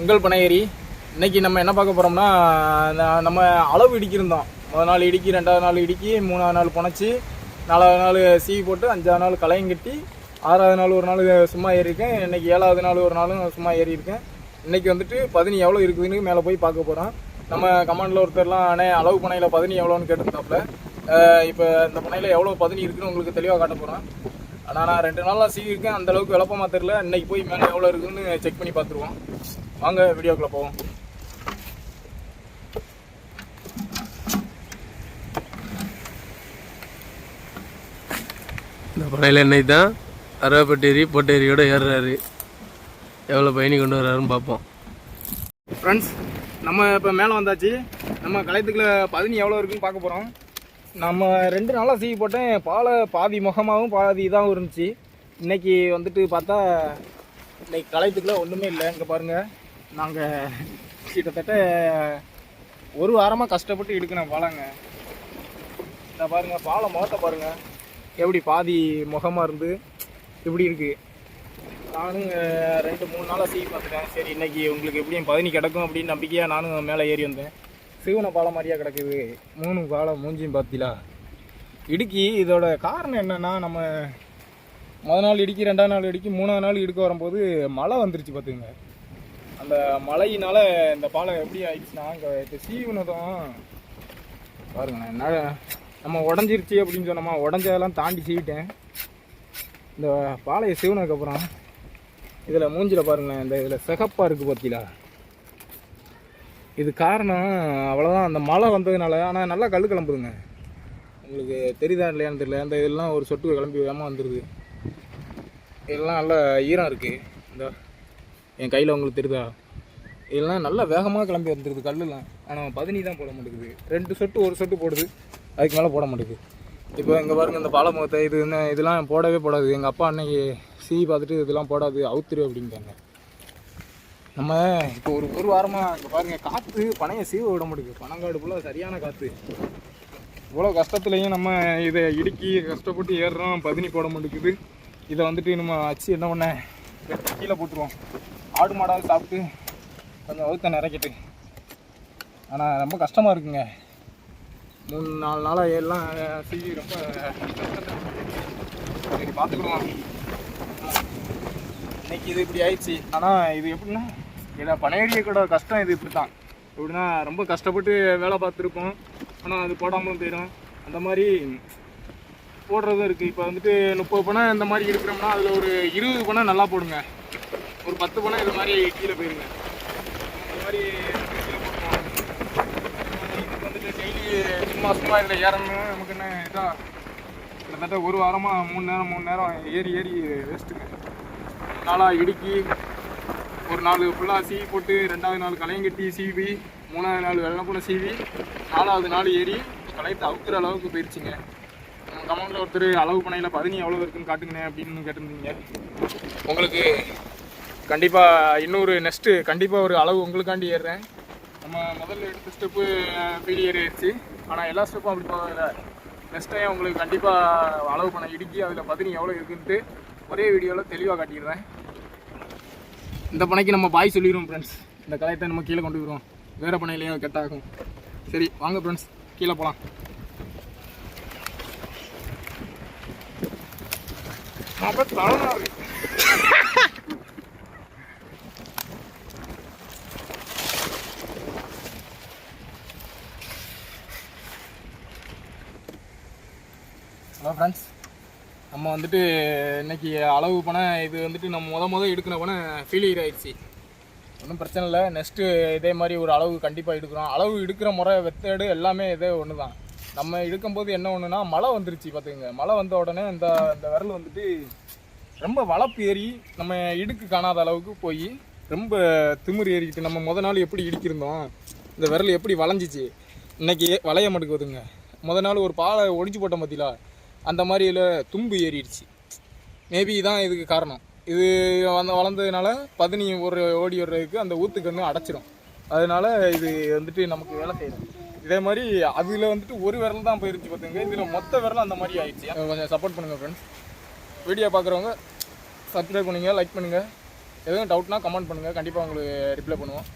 உங்கள் பனையேரி இன்றைக்கி நம்ம என்ன பார்க்க போகிறோம்னா நம்ம அளவு இடிக்கிருந்தோம் முதல் நாள் இடுக்கி ரெண்டாவது நாள் இடுக்கி மூணாவது நாள் புனைச்சி நாலாவது நாள் சீவி போட்டு அஞ்சாவது நாள் களையும் கட்டி ஆறாவது நாள் ஒரு நாள் சும்மா ஏறியிருக்கேன். இன்னைக்கு ஏழாவது நாள் ஒரு நாளும் சும்மா ஏறியிருக்கேன். இன்றைக்கி வந்துட்டு பதினி எவ்வளோ இருக்குதுன்னு மேலே போய் பார்க்க போகிறோம் நம்ம கமாண்டில் ஒருத்தர்லாம் அண்ணே அளவு பனையில் பதினி எவ்வளோன்னு கேட்டிருந்தாப்புல. இப்போ இந்த பனையில் எவ்வளோ பதினி இருக்குன்னு உங்களுக்கு தெளிவாக காட்ட போகிறோம் ஆனால் நான் ரெண்டு நாளாக சீவிருக்கேன் அந்த அளவுக்கு விளப்பமாக தெரியல. இன்னைக்கு போய் மேலே எவ்வளோ இருக்குன்னு செக் பண்ணி பார்த்துருவோம். வாங்க வீடியோக்குள்ளே போவோம். இந்த பனையில் என்னை தான் அருவாப்பட்டேரி பொட்டேரியோட ஏறுறாரு. எவ்வளோ பயணி கொண்டு வர்றாருன்னு பார்ப்போம். ஃப்ரெண்ட்ஸ் நம்ம இப்போ மேலே வந்தாச்சு. நம்ம கலையத்துக்குள்ள பதினி எவ்வளோ இருக்குன்னு பார்க்க போகிறோம் நம்ம ரெண்டு நாளாக சீவி போட்டேன். பாலை பாதி முகமாகவும் பாதி இதாகவும் இருந்துச்சு. இன்றைக்கி வந்துட்டு பார்த்தா இன்னைக்கு கலையத்துக்குள்ள ஒன்றுமே இல்லை. இங்கே பாருங்கள் நாங்கள் கிட்டத்தட்ட ஒரு வாரமாக கஷ்டப்பட்டு எடுக்கணும் பாலங்க. இந்த பாருங்கள் பாலை முகத்தை பாருங்கள் எப்படி பாதி முகமாக இருந்து இப்படி இருக்குது நானும் ரெண்டு மூணு நாளாக சீவி பார்த்துட்டேன். சரி இன்றைக்கி உங்களுக்கு எப்படியும் பதினி கிடக்கும் அப்படின்னு நம்பிக்கையாக நானும் மேலே ஏறி வந்தேன். சிவன பாலம் மாதிரியா கிடக்குது. மூணு பாலம் மூஞ்சியும் பார்த்தீங்களா இடுக்கி இதோட காரணம் என்னன்னா நம்ம முத நாள் இடுக்கி ரெண்டாவது நாள் இடுக்கி மூணாவது நாள் இடுக்க வரும்போது மழை வந்துருச்சு பார்த்துங்க அந்த மழையினால இந்த பாலம் எப்படி ஆயிடுச்சுன்னா இங்கே இப்போ சீவனதும் பாருங்கண்ணா என்ன- நம்ம உடஞ்சிருச்சு அப்படின்னு சொன்னோமா உடஞ்சதெல்லாம் தாண்டி சீவிட்டேன். இந்த பாலையை சீவனதுக்கப்புறம் இதில் மூஞ்சியில் பாருங்களேன் இந்த இதில் சிகப்பாக இருக்குது பார்த்தீங்களா இது காரணம் அவ்வளோதான் அந்த மழை வந்ததுனால ஆனால் நல்லா கல் கிளம்புதுங்க. உங்களுக்கு தெரியுதா இல்லையான்னு தெரியல. அந்த இதெல்லாம் ஒரு சொட்டு கிளம்பி வேகமாக வந்துடுது இதெல்லாம் நல்லா ஈரம் இருக்குது இந்த என் கையில் உங்களுக்கு தெரியுதா? இதெல்லாம் நல்லா வேகமாக கிளம்பி வந்துடுது கல்லுலாம். ஆனால் பதினி தான் போட மாட்டேங்குது. ரெண்டு சொட்டு ஒரு சொட்டு போடுது. அதுக்கு மேலே போட மாட்டேங்குது. இப்போ இங்கே பாருங்க இந்த பாலமுகத்தை இது என்ன இதெல்லாம் போடவே போடாது. எங்கள் அப்பா அன்னைக்கு சீ பார்த்துட்டு இதெல்லாம் போடாது அவுத்துரு அப்படின்ட்டாங்க. நம்ம இப்போ ஒரு ஒரு வாரமாக இங்கே பாருங்கள் காற்று பனையை சீவ விட மாட்டேங்குது பனங்காடு ஃபுல்லாக சரியான காற்று இவ்வளோ கஷ்டத்துலையும் நம்ம இதை இடுக்கி கஷ்டப்பட்டு ஏறுறோம் பதினி போட மாட்டேங்குது இதை வந்துட்டு நம்ம வச்சு என்ன பண்ண? கீழே போட்டுருவோம். ஆடு மாடாவது சாப்பிட்டு கொஞ்சம் வகுத்த நிறைக்கிட்டு. ஆனால் ரொம்ப கஷ்டமாக இருக்குங்க. மூணு நாலு நாளாக எல்லாம் சீவி ரொம்ப சரி பார்த்துக்கிடுவோம். இன்னைக்கு இது இப்படி ஆயிடுச்சு. ஆனால் இது எப்படின்னா இதை பனையடிய கூட கஷ்டம் இது இப்படி தான் எப்படின்னா ரொம்ப கஷ்டப்பட்டு வேலை பார்த்துருப்போம். ஆனால் அது போடாமலும் போயிடும். அந்த மாதிரி போடுறதும் இருக்குது இப்போ வந்துட்டு முப்பது பணம் இந்த மாதிரி இருக்கிறோம்னா அதில் ஒரு இருபது பணம் நல்லா போடுங்க. ஒரு பத்து பணம் இது மாதிரி கீழே போயிருங்க. இந்த மாதிரி கீழே இதுக்கு வந்துட்டு டெய்லி சும்மா சும்மா இதில் ஏறணும் நமக்கு என்ன இதாக கிட்டத்தட்ட ஒரு வாரமாக மூணு நேரம் மூணு நேரம் ஏறி ஏறி வேஸ்ட்டுங்க நாளாக இடுக்கி ஒரு நாள் ஃபுல்லாக சீவி போட்டு ரெண்டாவது நாள் களையங்கட்டி சீவி மூணாவது நாள் வெள்ளப்பூனை சீவி நாலாவது நாள் ஏறி களையத்தை அவுக்குற அளவுக்கு போயிடுச்சுங்க உங்கள் கமௌண்டில் ஒருத்தர் அளவு பனையில் பதினி எவ்வளோ இருக்குன்னு காட்டுங்கண்ணே அப்படின்னு கேட்டிருந்தீங்க. உங்களுக்கு கண்டிப்பாக இன்னொரு நெக்ஸ்ட்டு கண்டிப்பாக ஒரு அளவு உங்களுக்காண்டி ஏறுறேன். நம்ம முதல்ல எடுத்த ஸ்டெப்பு ஃபெயிலியர் ஏறிடுச்சு. ஆனால் எல்லா ஸ்டெப்பும் அப்படி போகல. நெக்ஸ்ட் டைம் உங்களுக்கு கண்டிப்பாக அளவு பண்ண இடுக்கி அதில் பதினி எவ்வளோ இருக்குன்ட்டு ஒரே வீடியோவில் தெளிவாக காட்டிடுறேன். இந்த பனைக்கு நம்ம பாய் சொல்லிடுவோம் ஃப்ரெண்ட்ஸ் இந்த கலையத்தை நம்ம கீழே கொண்டு வருவோம். வேறு பனையிலையும் கெட்டாகும். சரி வாங்க ஃப்ரெண்ட்ஸ் கீழே போகலாம் ஹலோ ஃப்ரெண்ட்ஸ் நம்ம வந்துட்டு இன்னைக்கு அளவு பணம் இது வந்துட்டு நம்ம முத முத எடுக்கிற பணம் ஃபெயிலியர் ஆயிடுச்சு. ஒன்றும் பிரச்சனை இல்லை. நெக்ஸ்ட்டு இதே மாதிரி ஒரு அளவு கண்டிப்பாக எடுக்கிறோம். அளவு எடுக்கிற முறை வெத்தேடு எல்லாமே இதே ஒன்று தான் நம்ம எடுக்கும்போது என்ன ஒன்றுனா மழை வந்துருச்சு பார்த்துங்க மழை வந்த உடனே இந்த இந்த விரல் வந்துட்டு ரொம்ப வளப்பு ஏறி நம்ம இடுக்கு காணாத அளவுக்கு போய் ரொம்ப திமிர் ஏறிக்கிட்டு நம்ம முத நாள் எப்படி இடிக்கிருந்தோம் இந்த விரல் எப்படி வளைஞ்சிச்சு இன்றைக்கி வளைய மாட்டேங்குதுங்க முத நாள் ஒரு பாலை ஒடிச்சு போட்டோம் பார்த்தீங்களா அந்த மாதிரி இதில் தும்பு ஏறிடுச்சு. மேபி இதான் இதுக்கு காரணம். இது வந்து வளர்ந்ததுனால பதினி ஒரு ஓடி வர்றதுக்கு அந்த ஊத்துக்கண்ணு அடைச்சிடும் அதனால இது வந்துட்டு நமக்கு வேலை செய்யணும். இதே மாதிரி அதில் வந்துட்டு ஒரு விரல் தான் போயிருச்சு பார்த்துங்க இதில் மொத்த விரலும் அந்த மாதிரி ஆயிடுச்சு. கொஞ்சம் சப்போர்ட் பண்ணுங்கள் ஃப்ரெண்ட்ஸ் வீடியோ பார்க்குறவங்க சப்ஸ்கிரைப் பண்ணுங்கள் லைக் பண்ணுங்கள் எதுவும் டவுட்னா கமெண்ட் பண்ணுங்கள் கண்டிப்பாக உங்களுக்கு ரிப்ளை பண்ணுவோம்.